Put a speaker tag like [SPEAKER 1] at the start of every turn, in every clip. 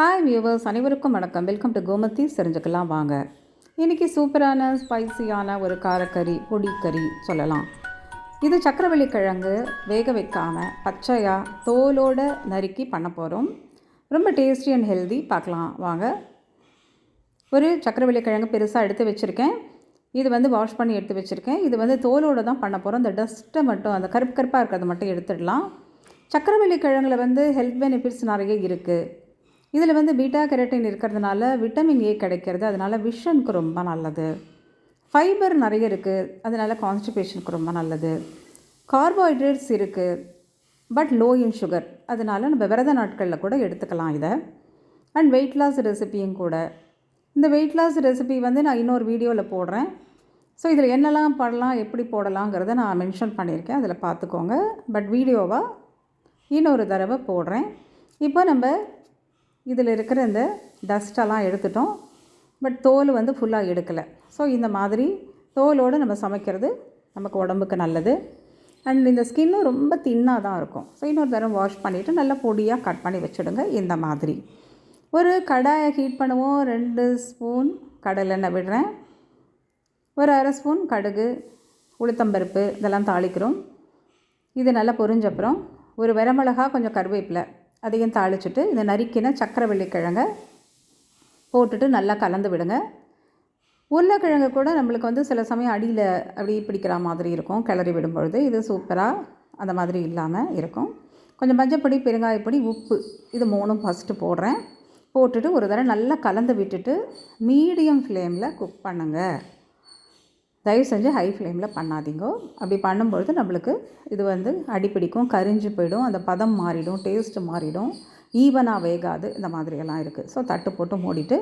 [SPEAKER 1] Hi viewers அனைவருக்கும் வணக்கம். Welcome to Gomathi செஞ்சுக்கலாம் வாங்க. இன்றைக்கி சூப்பரான ஸ்பைசியான ஒரு காரக்கறி பொடிக்கறி சொல்லலாம். இது சக்கரவள்ளி கிழங்கு வேக வைக்காமல் பச்சையாக தோலோடு நறுக்கி பண்ண போகிறோம் ரொம்ப டேஸ்டி அண்ட் ஹெல்தி பார்க்கலாம் வாங்க. ஒரு சக்கரவள்ளி கிழங்கு பெருசாக எடுத்து வச்சுருக்கேன். இது வந்து வாஷ் பண்ணி எடுத்து வச்சுருக்கேன். இது வந்து தோலோடு தான் பண்ண போகிறோம் அந்த டஸ்ட்டை மட்டும் அந்த கருப்பு கருப்பாக இருக்கிறத மட்டும் எடுத்துடலாம். சக்கரவள்ளி கிழங்குல வந்து ஹெல்த் பெனிஃபிட்ஸ் நிறைய இருக்குது இதில் வந்து பீட்டா கெரட்டின் இருக்கிறதுனால விட்டமின் ஏ கிடைக்கிறது. அதனால் விஷனுக்கு ரொம்ப நல்லது. ஃபைபர் நிறைய இருக்குது அதனால் கான்ஸ்டிபேஷனுக்கு ரொம்ப நல்லது. கார்போஹைட்ரேட்ஸ் இருக்குது பட் லோ இன் சுகர் அதனால் நம்ம விரத நாட்களில் கூட எடுத்துக்கலாம் இதை. அண்ட் வெயிட் லாஸ் ரெசிபியும் கூட. இந்த வெயிட் லாஸ் ரெசிபி வந்து நான் இன்னொரு வீடியோவில் போடுறேன். ஸோ இதில் என்னெல்லாம் பண்ணலாம் எப்படி போடலாங்கிறத நான் மென்ஷன் பண்ணியிருக்கேன். அதில் பார்த்துக்கோங்க. பட் வீடியோவாக இன்னொரு தடவை போடுறேன். இப்போ நம்ம இதில் இருக்கிற இந்த டஸ்ட்டெல்லாம் எடுத்துட்டோம். பட் தோல் வந்து ஃபுல்லாக எடுக்கலை. ஸோ இந்த மாதிரி தோலோடு நம்ம சமைக்கிறது நமக்கு உடம்புக்கு நல்லது. அண்ட் இந்த ஸ்கின்னும் ரொம்ப தின்னாக தான் இருக்கும். ஸோ இன்னொரு தடவை வாஷ் பண்ணிவிட்டு நல்லா பொடியாக கட் பண்ணி வச்சுடுங்க. இந்த மாதிரி. ஒரு கடாயை ஹீட் பண்ணுவோம். ரெண்டு ஸ்பூன் கடலெண்ணெய் விடுறேன். ஒரு அரை ஸ்பூன் கடுகு உளுத்தம்பருப்பு இதெல்லாம் தாளிக்கிறோம். இது நல்லா பொரிஞ்சப்புறம் ஒரு வரமிளகா கொஞ்சம் கருவேப்பிலை. அதையும் தாளிச்சுட்டு இந்த நறுக்கின சக்கரவள்ளி கிழங்க போட்டுட்டு நல்லா கலந்து விடுங்க. உருளைக்கிழங்கு கூட நம்மளுக்கு வந்து சில சமயம் அடியில் அப்படி பிடிக்கிற மாதிரி இருக்கும். கிளறி விடும்பொழுது இது சூப்பராக அந்த மாதிரி இல்லாமல் இருக்கும். கொஞ்சம் மஞ்சப்பொடி பெருங்காயப்பொடி உப்பு இது மூணும் ஃபஸ்ட்டு போடுறேன். போட்டுட்டு ஒரு தடவை நல்லா கலந்து விட்டுட்டு மீடியம் ஃப்ளேமில் குக் பண்ணுங்கள் தயவு செஞ்சு ஹை ஃப்ளேமில் பண்ணாதீங்க. அப்படி பண்ணும்பொழுது நம்மளுக்கு இது வந்து அடிப்பிடிக்கும் கரிஞ்சு போயிடும் அந்த பதம் மாறிடும் டேஸ்ட்டு மாறிடும். ஈவனாக வேகாது இந்த மாதிரியெல்லாம் இருக்குது ஸோ தட்டு போட்டு மூடிட்டு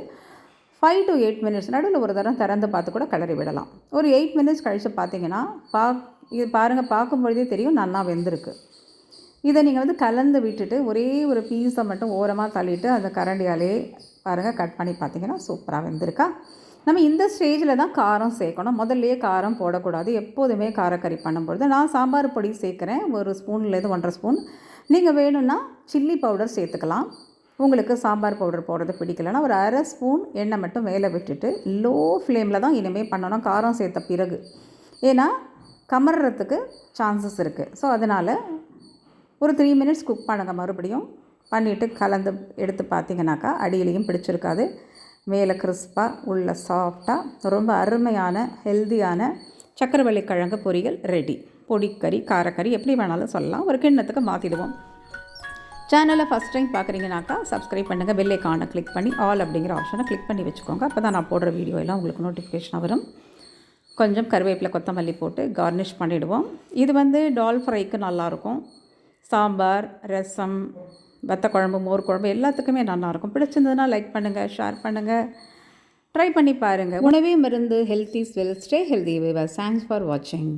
[SPEAKER 1] ஃபைவ் டு எயிட் மினிட்ஸ் நடுவில் ஒரு தரம் திறந்து பார்த்து கூட கிளறி விடலாம். ஒரு எயிட் மினிட்ஸ் கழித்து பார்த்தீங்கன்னா பா இது பாருங்கள் பார்க்கும்பொழுதே தெரியும் நல்லா வெந்திருக்கு. இதை நீங்கள் வந்து கலந்து விட்டுட்டு ஒரே ஒரு பீஸை மட்டும் ஓரமாக தள்ளிட்டு அந்த கரண்டியாலே பாருங்கள் கட் பண்ணி பார்த்தீங்கன்னா சூப்பராக வெந்திருக்கா? நம்ம இந்த ஸ்டேஜில் தான் காரம் சேர்க்கணும். முதல்லையே காரம் போடக்கூடாது. எப்போதுமே காரக்கறி பண்ணும்பொழுது நான் சாம்பார் பொடி சேர்க்குறேன். ஒரு ஸ்பூன்லேருந்து ஒன்றரை ஸ்பூன். நீங்கள் வேணும்னா சில்லி பவுடர் சேர்த்துக்கலாம். உங்களுக்கு சாம்பார் பவுடர் போடுறது பிடிக்கலன்னா ஒரு அரை ஸ்பூன் எண்ணெய் மட்டும் மேலே விட்டுட்டு லோ ஃப்ளேமில் தான் இனிமேல் பண்ணணும். காரம் சேர்த்த பிறகு. ஏன்னா கமர்றதுக்கு சான்சஸ் இருக்குது ஸோ அதனால் ஒரு த்ரீ மினிட்ஸ் குக் பண்ணுங்கள் மறுபடியும் பண்ணிவிட்டு கலந்து எடுத்து பார்த்தீங்கன்னாக்கா அடியிலையும் பிடிச்சிருக்காது. மேலே கிறிஸ்பாக உள்ள சாஃப்டாக ரொம்ப அருமையான ஹெல்தியான சக்கரவள்ளி கிழங்கு பொரியல் ரெடி பொடிக்கறி காரக்கறி எப்படி வேணாலும் சொல்லலாம். ஒரு கிண்ணத்துக்கு மாற்றிடுவோம் சேனலை ஃபஸ்ட் டைம் பார்க்குறீங்கனாக்கா சப்ஸ்கிரைப் பண்ணுங்கள் பெல் ஐக்கானை கிளிக் பண்ணி ஆல் அப்படிங்கிற ஆப்ஷனை கிளிக் பண்ணி வச்சுக்கோங்க. அப்போ தான் நான் போடுற வீடியோ எல்லாம் உங்களுக்கு நோட்டிஃபிகேஷன் வரும். கொஞ்சம் கருவேப்பிலை கொத்தமல்லி போட்டு கார்னிஷ் பண்ணிவிடுவோம் இது வந்து டால் ஃப்ரைக்கு நல்லாயிருக்கும் சாம்பார் ரசம் வத்த குழம்பு மோர் குழம்பு எல்லாத்துக்குமே நல்லாயிருக்கும். பிடிச்சிருந்ததுன்னா லைக் பண்ணுங்கள் ஷேர் பண்ணுங்கள் ட்ரை பண்ணி பாருங்கள் உணவே மருந்து healthy swell stay healthy விவர் thanks for வாட்சிங்